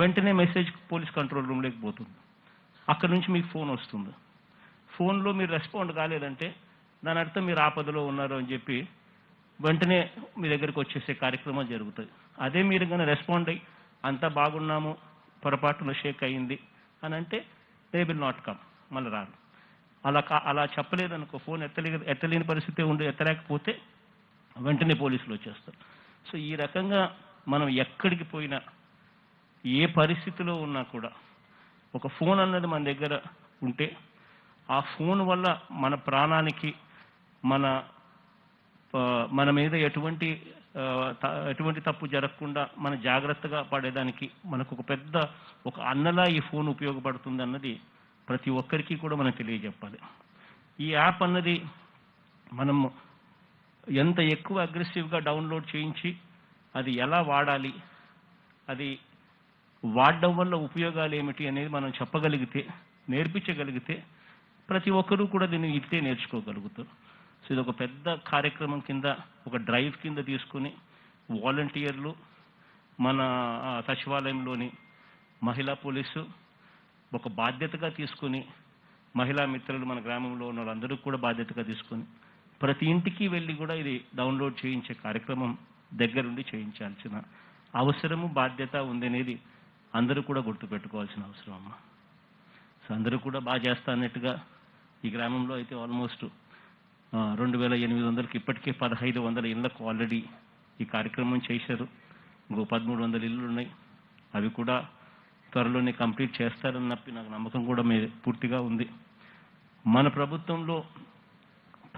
వెంటనే message police control రూమ్లోకి పోతుంది. అక్కడ నుంచి మీకు ఫోన్ వస్తుంది. ఫోన్లో మీరు రెస్పాండ్ కాలేదంటే దాని అర్థం మీరు ఆపదలో ఉన్నారు అని చెప్పి వెంటనే మీ దగ్గరికి వచ్చేసే కార్యక్రమం జరుగుతుంది. అదే మీరు కానీ రెస్పాండ్ అయ్యి అంతా బాగున్నాము పొరపాటున షేక్ అయ్యింది అని అంటే దే విల్ నాట్ కమ్ మళ్ళీ రాను అలా కా అలా చెప్పలేదనుకో ఫోన్ ఎత్తలే ఎత్తలేని పరిస్థితి ఉండి ఎత్తలేకపోతే వెంటనే పోలీసులు వచ్చేస్తారు. సో ఈ రకంగా మనం ఎక్కడికి పోయినా ఏ పరిస్థితిలో ఉన్నా కూడా ఒక ఫోన్ అన్నది మన దగ్గర ఉంటే ఆ ఫోన్ వల్ల మన ప్రాణానికి మన మన మీద ఎటువంటి త- ఎటువంటి తప్పు జరగకుండా మన జాగ్రత్తగా పడేదానికి మనకు ఒక పెద్ద ఒక అన్నలా ఈ ఫోన్ ఉపయోగపడుతుంది అన్నది ప్రతి ఒక్కరికి కూడా మనం తెలియజెప్పాలి. ఈ యాప్ అన్నది మనం ఎంత ఎక్కువ అగ్రెసివ్గా డౌన్లోడ్ చేయించి అది ఎలా వాడాలి అది వాడడం వల్ల ఉపయోగాలు ఏమిటి అనేది మనం చెప్పగలిగితే నేర్పించగలిగితే ప్రతి ఒక్కరూ కూడా దీన్ని ఇట్టే నేర్చుకోగలుగుతారు. సో ఇది ఒక పెద్ద కార్యక్రమం కింద ఒక డ్రైవ్ కింద తీసుకుని వాలంటీర్లు మన సచివాలయంలోని మహిళా పోలీసు ఒక బాధ్యతగా తీసుకుని మహిళా మిత్రులు మన గ్రామంలో ఉన్న వాళ్ళందరూ కూడా బాధ్యతగా తీసుకుని ప్రతి ఇంటికి వెళ్ళి కూడా ఇది డౌన్లోడ్ చేయించే కార్యక్రమం దగ్గరుండి చేయించాల్సిన అవసరము బాధ్యత ఉందనేది అందరూ కూడా గుర్తుపెట్టుకోవాల్సిన అవసరం అమ్మ. సో అందరూ కూడా బాగా చేస్తా అన్నట్టుగా ఈ గ్రామంలో అయితే ఆల్మోస్ట్ రెండు వేల ఎనిమిది వందలకి ఇప్పటికే పదహైదు వందల ఇళ్ళకు ఆల్రెడీ ఈ కార్యక్రమం చేశారు. ఇంకో పదమూడు వందల ఇళ్ళు ఉన్నాయి. అవి కూడా త్వరలోనే కంప్లీట్ చేస్తారని చెప్పి నాకు నమ్మకం కూడా మీ పూర్తిగా ఉంది. మన ప్రభుత్వంలో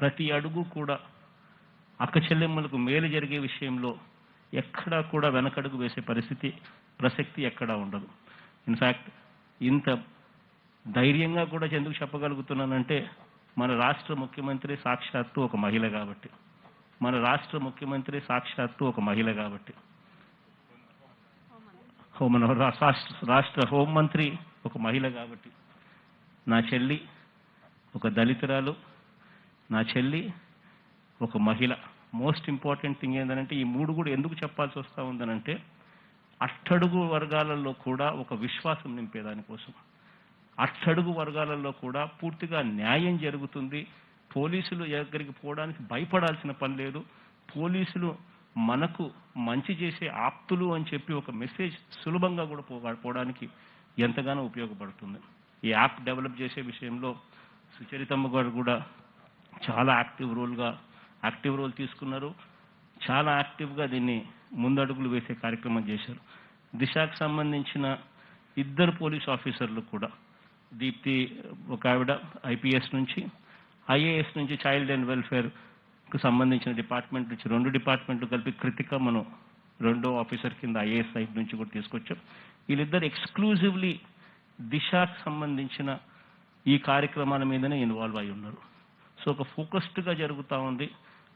ప్రతి అడుగు కూడా అక్క చెల్లెమ్మలకు మేలు జరిగే విషయంలో ఎక్కడా కూడా వెనకడుగు వేసే పరిస్థితి ప్రసక్తి ఎక్కడా ఉండదు. ఇన్ఫ్యాక్ట్ ఇంత ధైర్యంగా కూడా ఎందుకు చెప్పగలుగుతున్నానంటే మన రాష్ట్ర ముఖ్యమంత్రి సాక్షాత్తు ఒక మహిళ కాబట్టి. మన రాష్ట్ర ముఖ్యమంత్రి సాక్షాత్తు ఒక మహిళ కాబట్టి. హో- మన రా- రాష్ట్ర రాష్ట్ర హోంమంత్రి ఒక మహిళ కాబట్టి. నా చెల్లి ఒక దళితురాలు. నా చెల్లి ఒక మహిళ. మోస్ట్ ఇంపార్టెంట్ థింగ్ ఏంటంటే ఈ మూడు కూడా ఎందుకు చెప్పాల్సి వస్తూ ఉందనంటే అట్టడుగు వర్గాలలో కూడా ఒక విశ్వాసం నింపేదానికోసం అట్టడుగు వర్గాలలో కూడా పూర్తిగా న్యాయం జరుగుతుంది. పోలీసులు దగ్గరికి పోవడానికి భయపడాల్సిన పని లేదు. పోలీసులు మనకు మంచి చేసే ఆప్తులు అని చెప్పి ఒక మెసేజ్ సులభంగా కూడా పో పోవడానికి ఎంతగానో ఉపయోగపడుతుంది. ఈ యాప్ డెవలప్ చేసే విషయంలో సుచరితమ్మ గారు కూడా చాలా యాక్టివ్ రోల్గా యాక్టివ్ రోల్ తీసుకున్నారు. చాలా యాక్టివ్గా దీన్ని ముందడుగులు వేసే కార్యక్రమం చేశారు. దిశకు సంబంధించిన ఇద్దరు పోలీస్ ఆఫీసర్లు కూడా దీప్తి ఒక ఆవిడ ఐపీఎస్ నుంచి ఐఏఎస్ నుంచి చైల్డ్ అండ్ వెల్ఫేర్కు సంబంధించిన డిపార్ట్మెంట్ నుంచి రెండు డిపార్ట్మెంట్లు కలిపి కృతిక మనం రెండో ఆఫీసర్ కింద ఐఏఎస్ సైడ్ నుంచి కూడా తీసుకొచ్చాం. వీళ్ళిద్దరు ఎక్స్క్లూజివ్లీ దిశకు సంబంధించిన ఈ కార్యక్రమాల మీదనే ఇన్వాల్వ్ అయి ఉన్నారు. సో ఒక ఫోకస్డ్గా జరుగుతూ ఉంది.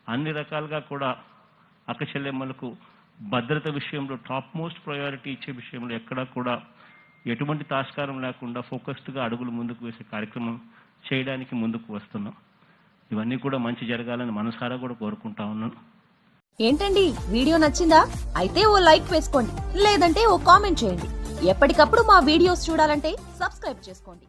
అన్ని రకాలుగా కూడా అక్కచెల్లెమ్మలకు భద్రత విషయంలో టాప్ మోస్ట్ ప్రయారిటీ ఇచ్చే విషయంలో ఎక్కడా కూడా ఎటువంటి తాస్కారం లేకుండా ఫోకస్డ్గా అడుగులు ముందుకు వేసే కార్యక్రమం చేయడానికి ముందుకు వస్తున్నాం. ఇవన్నీ కూడా మంచి జరగాలని మనసారా కూడా కోరుకుంటా ఉన్నాను. ఏంటండి? వీడియో నచ్చిందా? అయితే ఓ లైక్ వేసుకోండి. లేదంటే ఓ కామెంట్ చేయండి. ఎప్పటికప్పుడు మా వీడియోస్ చూడాలంటే సబ్స్క్రైబ్ చేసుకోండి.